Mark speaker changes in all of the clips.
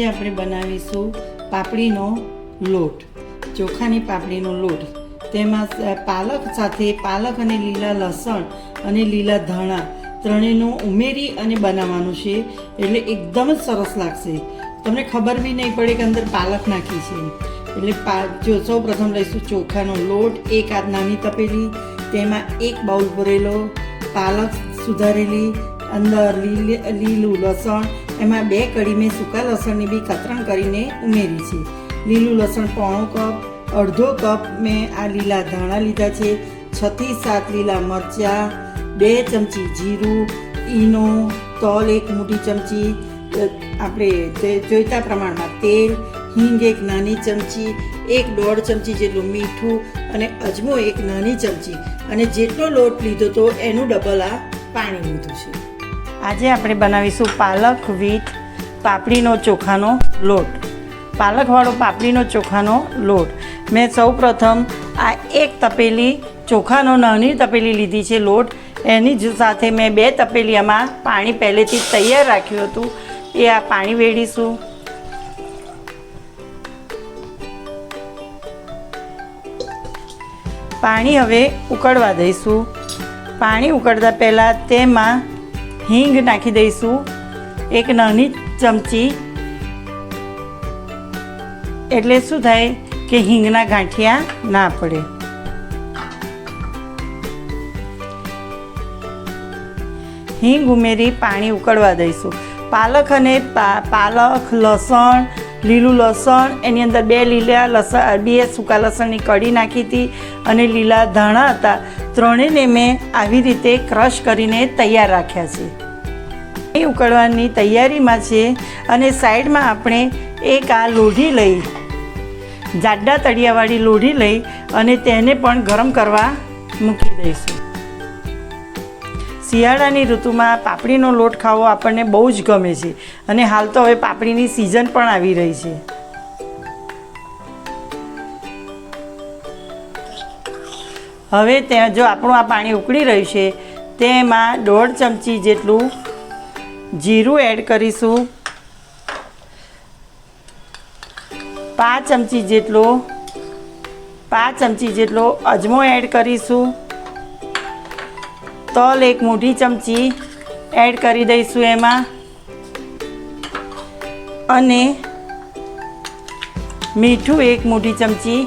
Speaker 1: આજે આપણે બનાવીશું પાપડીનો લોટ, ચોખાની પાપડીનો લોટ. તેમાં પાલક સાથે પાલક અને લીલા લસણ અને લીલા ધાણા ત્રણેયનું ઉમેરી અને બનાવવાનું છે. એટલે એકદમ જ સરસ લાગશે. તમને ખબર બી નહીં પડે કે અંદર પાલક નાખી છે. એટલે પા, જો સૌ પ્રથમ લઈશું ચોખાનો લોટ, એક હાથ નાની તપેલી, તેમાં એક બાઉલ ભરેલો, પાલક સુધારેલી, અંદર લીલી, લીલું લસણ એમાં બે કડી મેં સૂકા લસણની બી કતરણ કરીને ઉમેરી છે. લીલું લસણ પોણો કપ, અડધો કપ મેં આ લીલા ધાણા લીધા છે, છથી સાત લીલા મરચાં, બે ચમચી જીરું, ઈનો, તલ એક મોટી ચમચી આપણે જોઈતા પ્રમાણમાં તેલ, હિંગ એક નાની ચમચી, એક દોઢ ચમચી જેટલું મીઠું અને અજમો એક નાની ચમચી. અને જેટલો લોટ લીધો તો એનું ડબલ આ પાણી લીધું છે. આજે આપણે બનાવીશું પાલક વિથ પાપડીનો ચોખાનો લોટ. પાલકવાળો પાપડીનો ચોખાનો લોટ. મેં સૌ પ્રથમ આ એક તપેલી ચોખાનો નાની તપેલી લીધી છે લોટ. એની જ સાથે મેં બે તપેલીમાં પાણી પહેલેથી તૈયાર રાખ્યું હતું. એ આ પાણી વેડીશું પાણી હવે ઉકળવા દઈશું. પાણી ઉકળતા પહેલાં તેમાં હિંગ નાખી દઈશું. એક નાની ચમચી. એટલે શું થાય કે હિંગના ગાંઠિયા ના પડે. હિંગ ઉમેરી પાણી ઉકળવા દઈશું. પાલક અને પાલક, લસણ, લીલું લસણ, એની અંદર બે લીલા લસણ બે સૂકા લસણની કડી નાખી હતી અને લીલા ધાણા હતા. ત્રણેયને મેં આવી રીતે ક્રશ કરીને તૈયાર રાખ્યા છે. એ ઉકળવાની તૈયારીમાં છે અને સાઈડમાં આપણે એક આ લોઢી લઈ, જાડા તળિયાવાળી લોઢી લઈ અને તેને પણ ગરમ કરવા મૂકી દઈશું. શિયાળાની ઋતુમાં પાપડીનો લોટ ખાવો આપણને બહુ જ ગમે છે અને હાલ તો હવે પાપડીની સિઝન પણ આવી રહી છે. હવે ત્યાં જો આપણું આ પાણી ઉકળી રહ્યું છે, તેમાં દોઢ ચમચી જેટલું જીરું એડ કરીશું. પાંચ ચમચી જેટલો, પાંચ ચમચી જેટલો અજમો એડ કરીશું. તલ એક મોટી ચમચી એડ કરી દઈશું એમાં. અને મીઠું એક મોટી ચમચી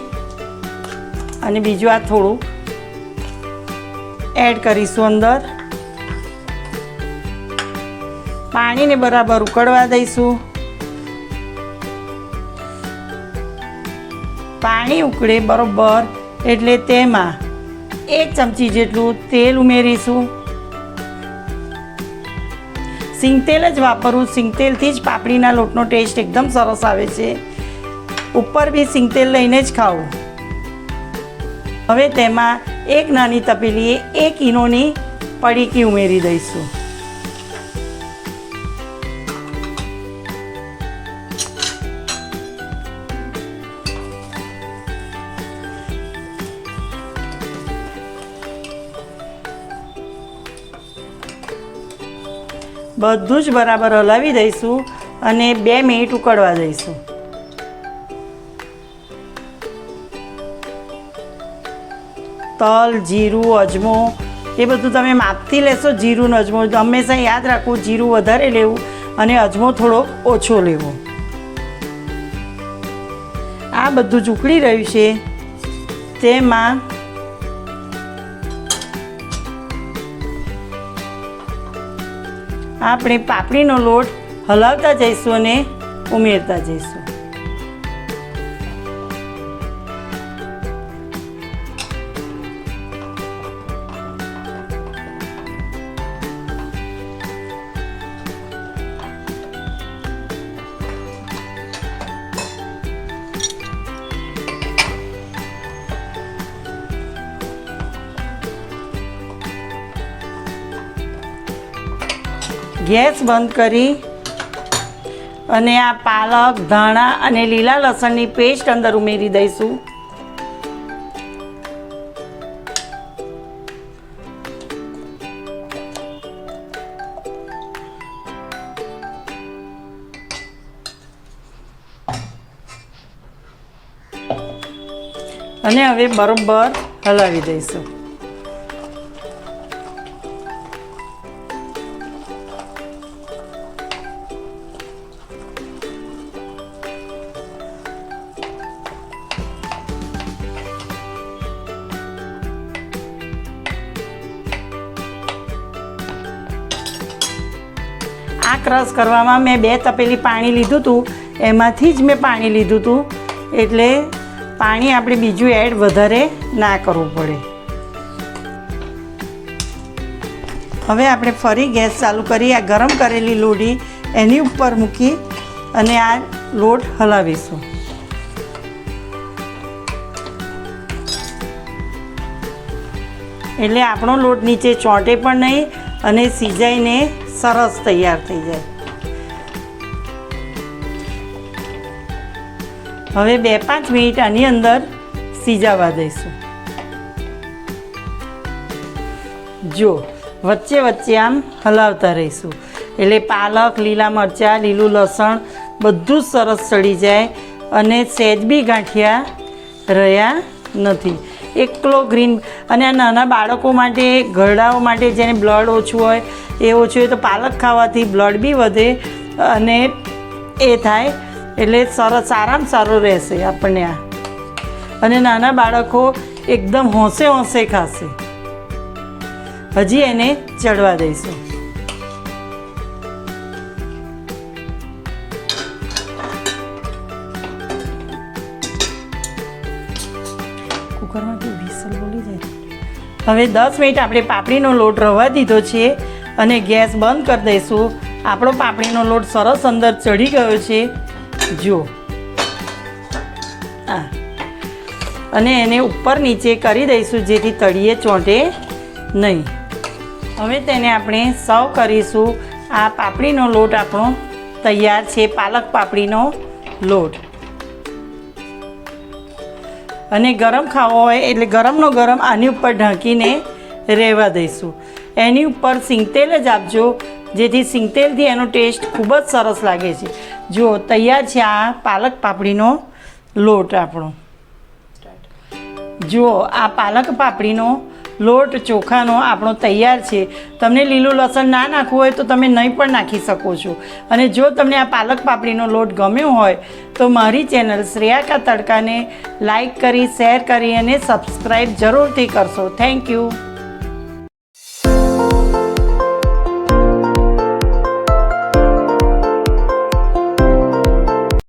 Speaker 1: અને બીજું આ થોડું એડ કરીશું અંદર. પાણીને બરાબર ઉકળવા દઈશું. પાણી ઉકળે બરોબર એટલે તેમાં એક ચમચી જેટલું તેલ ઉમેરીશું. સિંગતેલ જ વાપરવું સિંગતેલથી જ પાપડીના લોટનો ટેસ્ટ એકદમ સરસ આવે છે. ઉપર બી સિંગતેલ લઈને જ ખાવું. હવે તેમાં એક નાની તપેલીએ એક ઈનોની પડીકી ઉમેરી દઈશું. બધું જ બરાબર હલાવી દઈશું અને બે મિનિટ ઉકળવા દઈશું. તલ, જીરું, અજમો, એ બધું તમે માપથી લેશો, જીરું અજમો. હંમેશા યાદ રાખવું, જીરું વધારે લેવું અને અજમો થોડો ઓછો લેવો. આ બધું જ ઉકળી રહ્યું છે. તેમાં આપણે પાપડીનો લોટ હલાવતા જઈશું અને ઉમેરતા જઈશું. ગેસ બંધ કરી અને આ પાલક, ધાણા અને લીલા લસણની પેસ્ટ અંદર ઉમેરી દઈશું. અને હવે બરોબર હલાવી દઈશું. આ ક્રશ કરવામાં મેં બે તપેલી પાણી લીધું હતું એમાંથી જ મેં પાણી લીધું હતું એટલે પાણી આપણે બીજું એડ વધારે ના કરવું પડે. હવે આપણે ફરી ગેસ ચાલુ કરી આ ગરમ કરેલી લોડી એની ઉપર મૂકી અને આ લોટ હલાવીશું. એટલે આપણો લોટ નીચે ચોંટે પણ નહીં અને સિજાઈને સરસ તૈયાર થઈ જાય. હવે બે પાંચ મિનિટ આની અંદર સીજાવા દઈશું. જો, વચ્ચે વચ્ચે આમ હલાવતા રહીશું. એટલે પાલક, લીલા મરચાં, લીલું લસણ બધું જ સરસ ચડી જાય અને સહેજ બી ગાંઠિયા રહ્યા નથી. એકલો ગ્રીન અને આ નાના બાળકો માટે ઘરડાઓ માટે જેને બ્લડ ઓછું હોય, એ ઓછું હોય તો પાલક ખાવાથી બ્લડ બી વધે અને એ થાય. એટલે સરસ સારામાં સારું રહેશે આપણને આ. અને નાના બાળકો એકદમ હોંશે હોંશે ખાશે. હજી એને ચડવા દઈશું કુકરમાં વિસલ બોલી જાય. હવે દસ મિનિટ આપણે પાપડીનો લોટ રવા દીધો છે અને ગેસ બંધ કરી દઈશું. આપણો પાપડીનો લોટ સરસ અંદર ચડી ગયો છે. જો આ. અને એને ઉપર નીચે કરી દઈશું જેથી તળીએ ચોંટે નહીં. હવે તેને આપણે સર્વ કરીશું. આ પાપડીનો લોટ આપણો તૈયાર છે, પાલક પાપડીનો લોટ. અને ગરમ ખાવો હોય એટલે ગરમનો ગરમ આની ઉપર ઢાંકીને રહેવા દઈશું. એની ઉપર સિંગતેલ જ આપજો જેથી સિંગતેલથી એનો ટેસ્ટ ખૂબ જ સરસ લાગે છે. જો તૈયાર છે આ પાલક પાપડીનો લોટ આપણો. જુઓ આ પાલક પાપડીનો લોટ ચોખાનો આપણો તૈયાર છે. તમને લીલું લસણ ના નાખવું હોય તો તમે નહીં પણ નાખી શકો છો. અને જો તમને આ પાલક પાપડીનો લોટ ગમ્યો હોય, તો મારી ચેનલ શ્રેયા કા તડકાને લાઈક કરી, શેર કરી અને સબસ્ક્રાઈબ જરૂરથી કરશો. Thank you.